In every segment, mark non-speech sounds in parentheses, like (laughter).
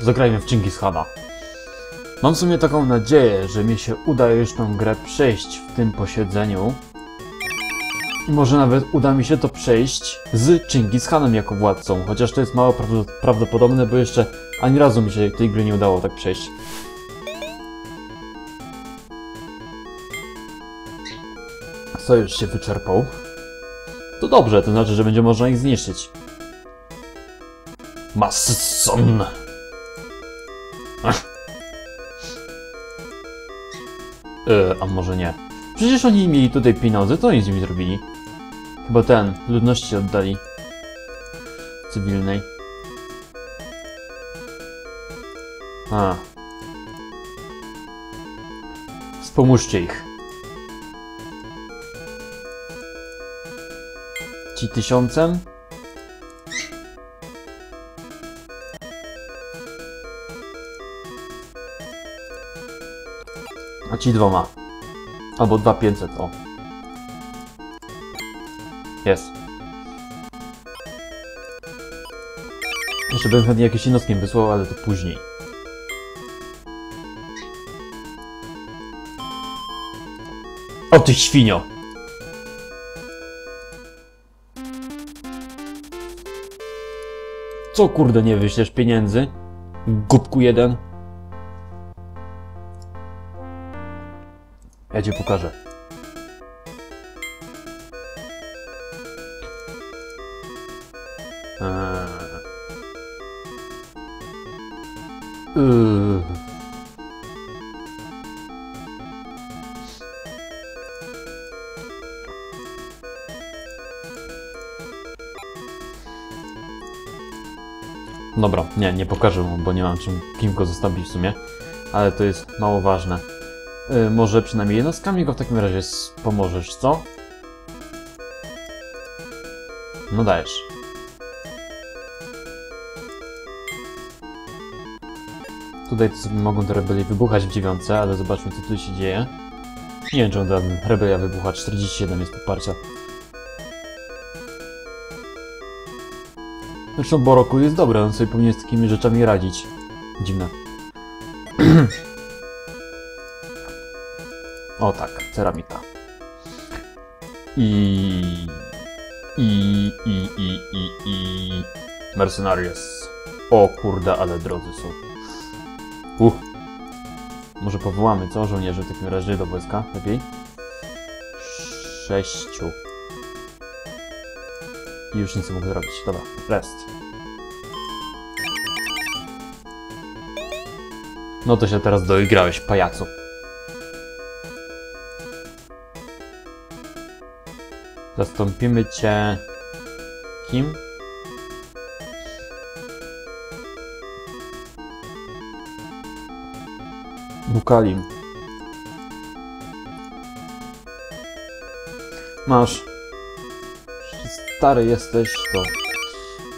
zagrajmy w Chingis Khana. Mam w sumie taką nadzieję, że mi się uda już tą grę przejść w tym posiedzeniu. I może nawet uda mi się to przejść z Chingis Khanem jako władcą, chociaż to jest mało prawdo- prawdopodobne, bo jeszcze ani razu mi się tej gry nie udało tak przejść. Sojusz się wyczerpał. To dobrze, to znaczy, że będzie można ich zniszczyć. Masson! E, a może nie? Przecież oni mieli tutaj pieniądze, to oni z nimi zrobili. Chyba ten, ludności oddali. Cywilnej. A. Wspomóżcie ich. Ci tysiącem? Ci dwoma. Albo dwa pięćset, o. Jest. Jeszcze bym chętnie jakieś jednostki wysłał, ale to później. O ty świnio! Co kurde nie wyślesz pieniędzy? Głupku jeden. Ja pokażę. Eee. Yy. Dobra, nie, nie pokażę mu, bo nie mam czym, kim go zostawić w sumie. Ale to jest mało ważne. Yy, może przynajmniej jednostkami go w takim razie pomożesz, co? No dajesz. Tutaj to sobie mogą te rebelie wybuchać w dziewiątce, ale zobaczmy co tu się dzieje. Nie wiem, czy on tam rebelia wybucha, 47 jest poparcia. Zresztą Boroku jest dobry, on sobie powinien z takimi rzeczami radzić. Dziwne. (clears throat) o tak, ceramika. I... I... I... I... I... I... Mercenarius. O kurde, ale drodzy są. Uff. Może powołamy, co? Żołnierzy w takim razie do wojska? Lepiej? Sześciu. I już nic nie mogę zrobić. Dobra, rest. No to się teraz doigrałeś, pajacu. Zastąpimy cię... Kim? Bukalim. Masz. Stary jesteś, to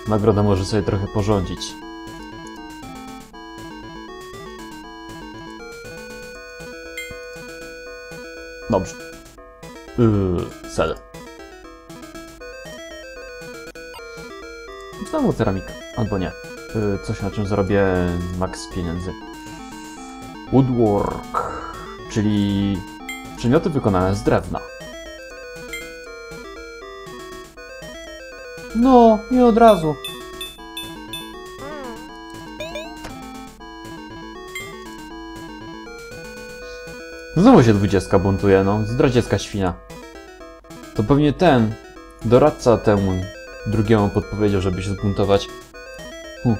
nagroda może sobie trochę porządzić. Dobrze. Yy, cel. Znowu ceramika. Albo nie. Yy, coś na czym zarobię maks pieniędzy. Woodwork, czyli przedmioty wykonane z drewna. No, i od razu. Znowu się dwudziestka buntuje, no, zdradziecka świnia. To pewnie ten doradca temu drugiemu podpowiedział, żeby się zbuntować. Hm.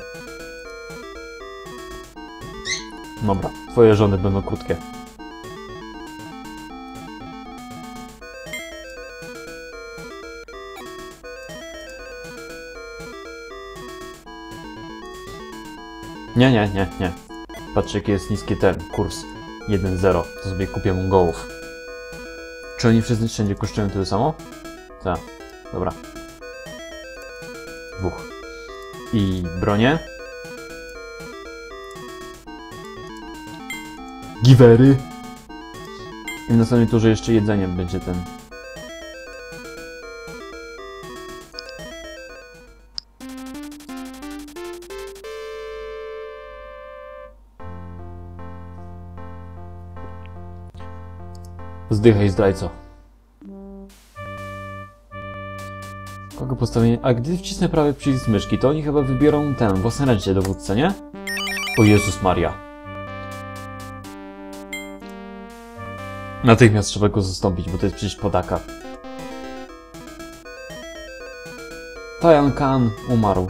Dobra, twoje żony będą krótkie. Nie, nie, nie, nie. Patrz jaki jest niski ten kurs 1-0. To sobie kupię Mongołów. Czy oni wszyscy wszędzie kosztują tyle samo? Tak. Dobra i bronie. Givery. I w następnym turze jeszcze jedzenie będzie ten. Zdychaj zdrajco. Kogo postawienie? A gdy wcisnę prawy przycisk myszki, to oni chyba wybiorą ten, własnoręcznie dowódcę, nie? O Jezus Maria. Natychmiast trzeba go zastąpić, bo to jest przecież podaka. Tajan Khan umarł.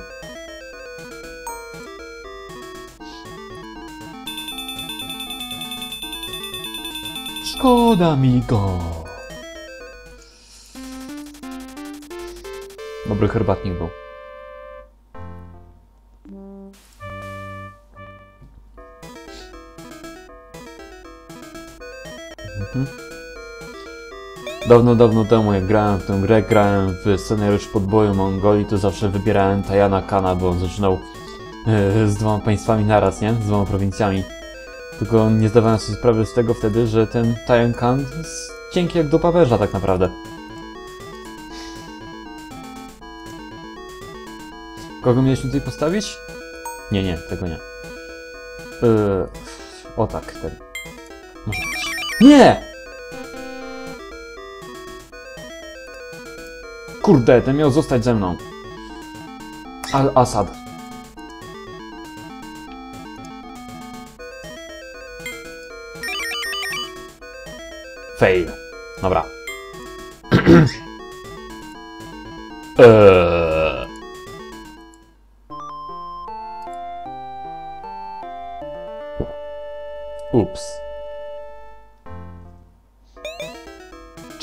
Szkoda mi go. Dobry herbatnik był. Mhm. Dawno, dawno temu jak grałem w tę grę, grałem w scenariusz podboju Mongolii, to zawsze wybierałem Tajana Kana, bo on zaczynał e, z dwoma państwami naraz, nie? Z dwoma prowincjami. Tylko nie zdawałem sobie sprawy z tego wtedy, że ten Tajan Kan jest cienki jak do pawerza tak naprawdę. Kogo mieliśmy tutaj postawić? Nie, nie, tego nie. Yy, o tak, ten. Może być. Nie! Kurde, ten miał zostać ze mną. Al-Assad. Fail. Dobra. eee. (clears throat)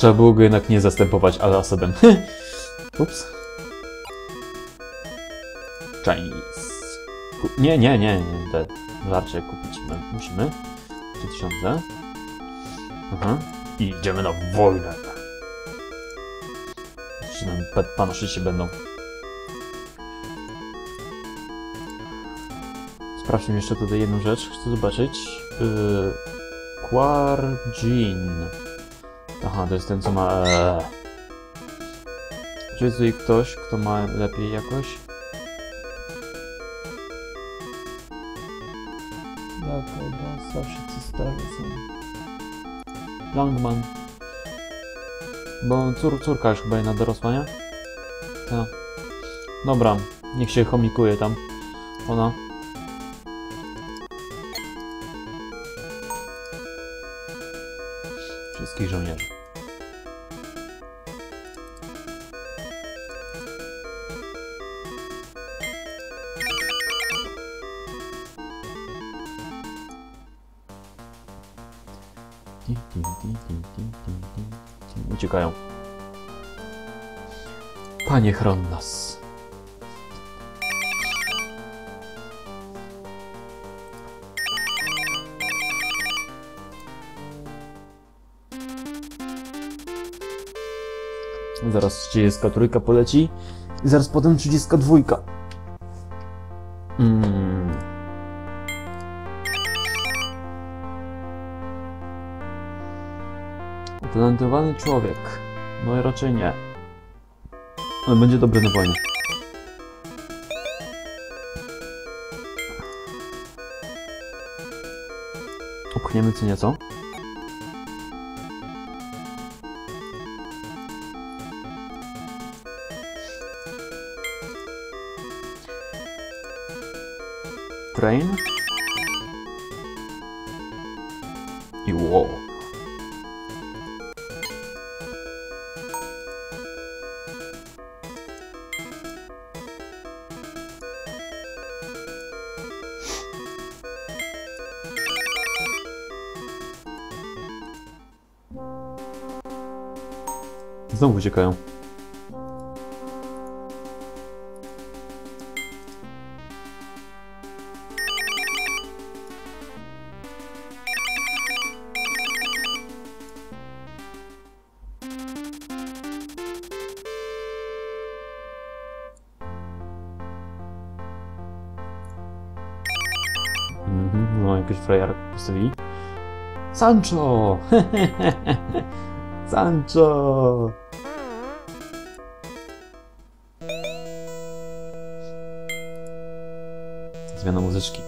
Trzeba było go jednak nie zastępować Al-Assadem. (laughs) Ups. Chinese. Nie, nie, nie, nie. Te kupić my musimy. 3000. Aha. I idziemy na wojnę. Czy nam się będą. Sprawdźmy jeszcze tutaj jedną rzecz. Chcę zobaczyć. Yy, Quarjin. Aha, to jest ten, co ma... Eee. Czy jest tutaj ktoś, kto ma lepiej jakoś? Jak chyba zawsze ci stary są. Langman. Bo cór, córka już chyba jedna dorosła, nie? Tak. Dobra, niech się chomikuje tam. Ona. 球場にある。宇宙かよパニフロンナス Zaraz 33 poleci i zaraz potem 32. Mm. Utalentowany człowiek. No raczej nie. Ale będzie dobry na wojnie. Upchniemy co nieco. Train. I wow. Znowu uciekają. Postawili. Sancho! (laughs) Sancho! Zmiana muzyczki.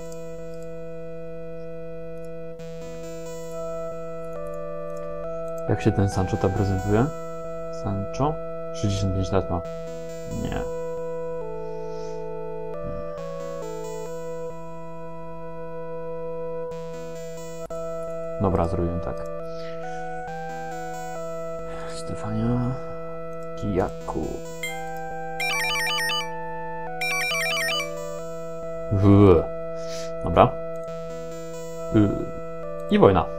Jak się ten Sancho tam prezentuje? Sancho? 65 lat ma. Nie. Dobra, zrobiłem tak. Stefania Kijaku. Dobra. Y. I wojna.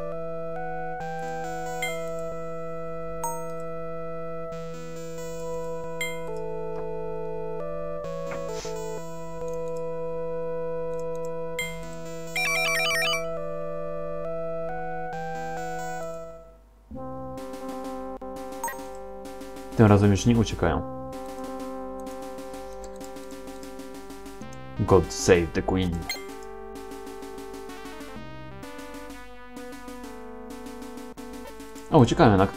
Tym razem już nie uciekają. God save the Queen. O, uciekają jednak.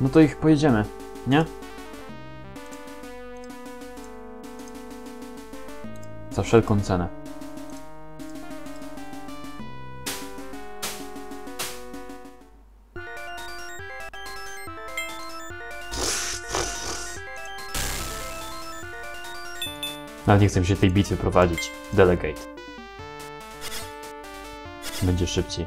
No to ich pojedziemy, nie? Za wszelką cenę. Nawet nie chcę się tej bitwy prowadzić. Delegate. Będzie szybciej.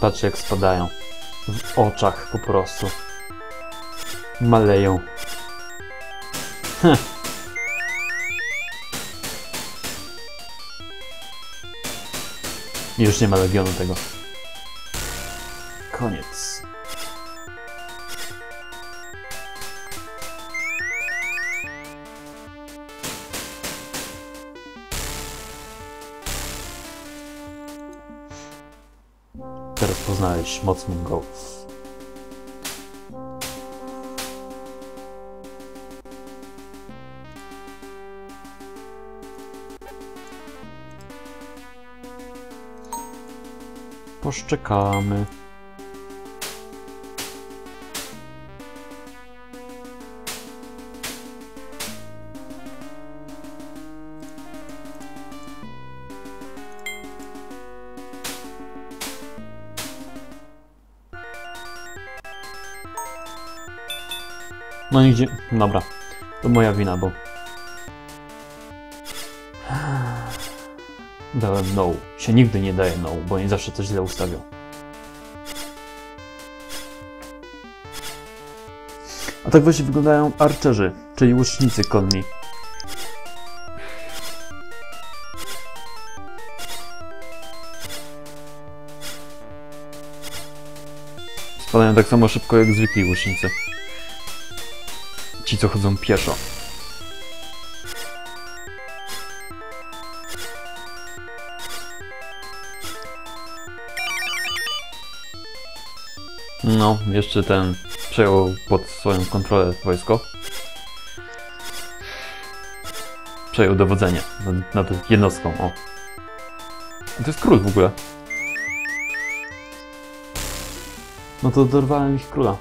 Patrzcie jak spadają. W oczach po prostu. Maleją. Heh. Już nie ma legionu tego. Koniec. Teraz poznałeś moc Mongołów. Poszczekamy. No nigdzie. Dobra. To moja wina, bo. Dałem no. Się nigdy nie daje no, bo oni zawsze coś źle ustawią. A tak właśnie wyglądają archerzy, czyli łucznicy konni. Spadają tak samo szybko jak zwykli łucznicy. Ci, co chodzą pieszo. No, jeszcze ten przejął pod swoją kontrolę wojsko. Przejął dowodzenie nad, nad jednostką, o. To jest król w ogóle. No to dorwałem ich króla.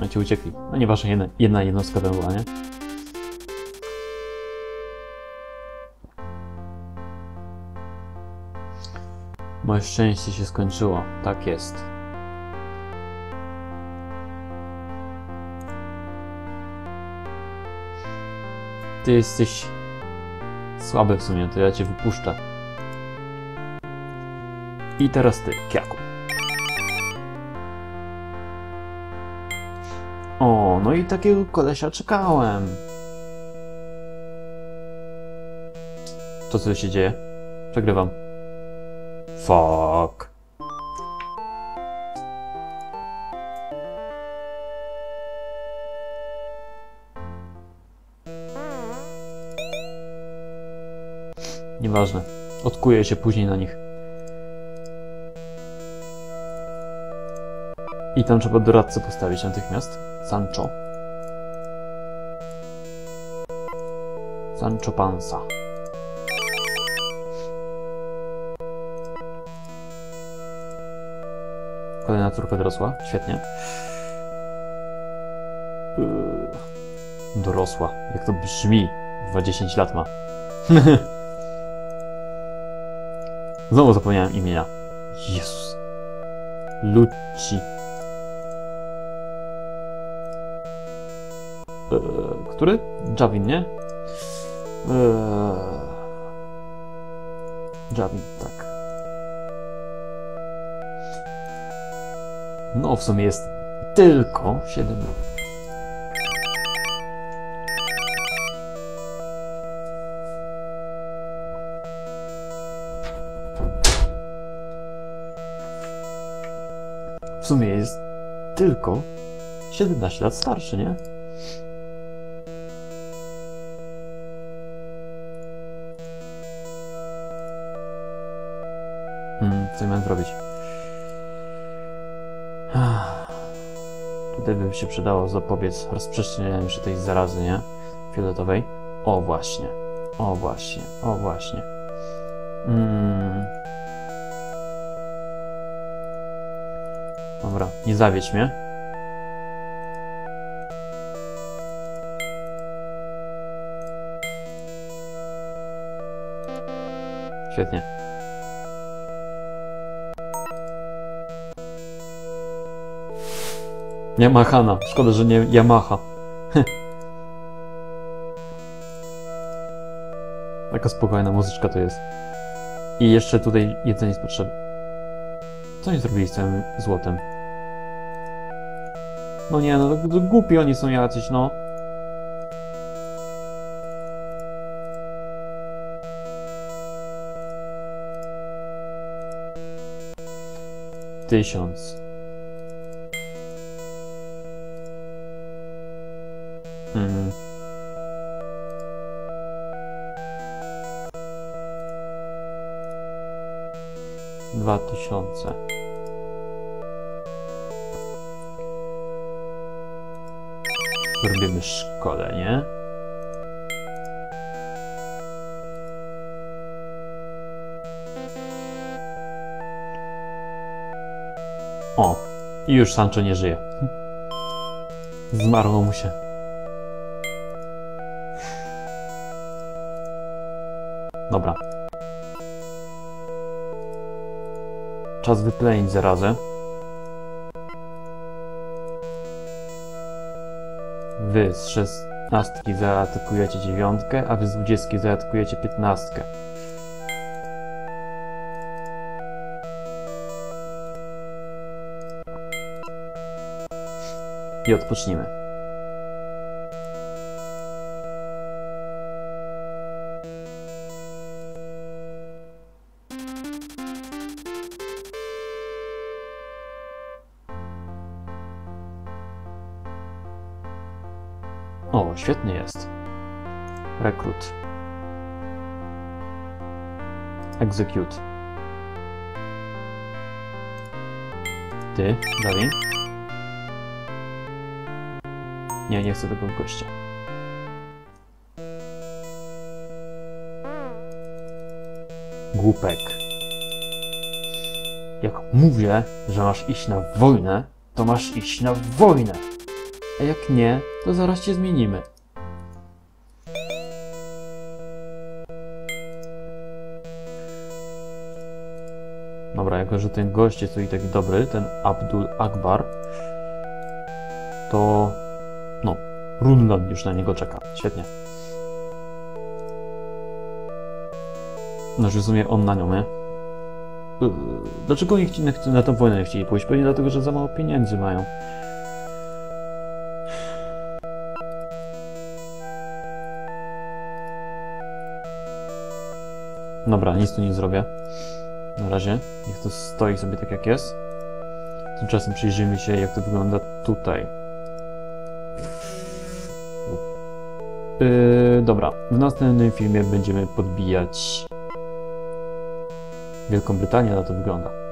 No ci uciekli. No nieważne, jedna, jedna jednostka tam była, nie? Moje szczęście się skończyło. Tak jest. Ty jesteś słaby w sumie, to ja cię wypuszczę. I teraz ty, Kiaku. O, no i takiego kolesia czekałem. To co się dzieje? Przegrywam. Fuck. Nieważne. Odkuję się później na nich. I tam trzeba doradcę postawić natychmiast. Sancho. Sancho Panza. Córka dorosła, świetnie. Yy, Dorosła, jak to brzmi, 20 lat ma. (laughs) Znowu zapomniałem imienia. Jezus. Lucci. Eee, który? Javin, nie? Eee... Javin, tak. No, w sumie jest tylko 7 lat. W sumie jest tylko 17 lat starszy, nie? Hmm, co miałem zrobić? Tutaj by się przydało zapobiec rozprzestrzenianiu się tej zarazy, nie? Fioletowej. O właśnie. O właśnie. O właśnie. Mm. Dobra, nie zawiedź mnie. Świetnie. Yamahana. Szkoda, że nie Yamaha. Taka spokojna muzyczka to jest. I jeszcze tutaj jedzenie jest potrzebne. Co oni zrobili z całym złotem? No nie, no to, to głupi oni są jacyś, no. Tysiąc. Tysiące. Zrobimy szkolenie. O, i już Sancho nie żyje. Zmarło mu się. Dobra. Czas wyplenić zarazę. Wy z szesnastki zaatakujecie dziewiątkę, a wy z dwudziestki zaatakujecie piętnastkę. I odpocznijmy. Świetny jest. Rekrut. Execute. Ty, dalej. Nie, nie chcę tego gościa. Głupek. Jak mówię, że masz iść na wojnę, to masz iść na wojnę. A jak nie, to zaraz cię zmienimy. Że ten gość jest tutaj taki dobry, ten Abdul Akbar, to no, Runland już na niego czeka. Świetnie. No, że w sumie on na nią, nie? Yy, Dlaczego oni na, na tę wojnę chcieli pójść? Pewnie dlatego, że za mało pieniędzy mają. Dobra, nic tu nie zrobię. Na razie. Niech to stoi sobie tak jak jest. Tymczasem przyjrzyjmy się, jak to wygląda tutaj. Yy, dobra, w następnym filmie będziemy podbijać Wielką Brytanię, ale to wygląda.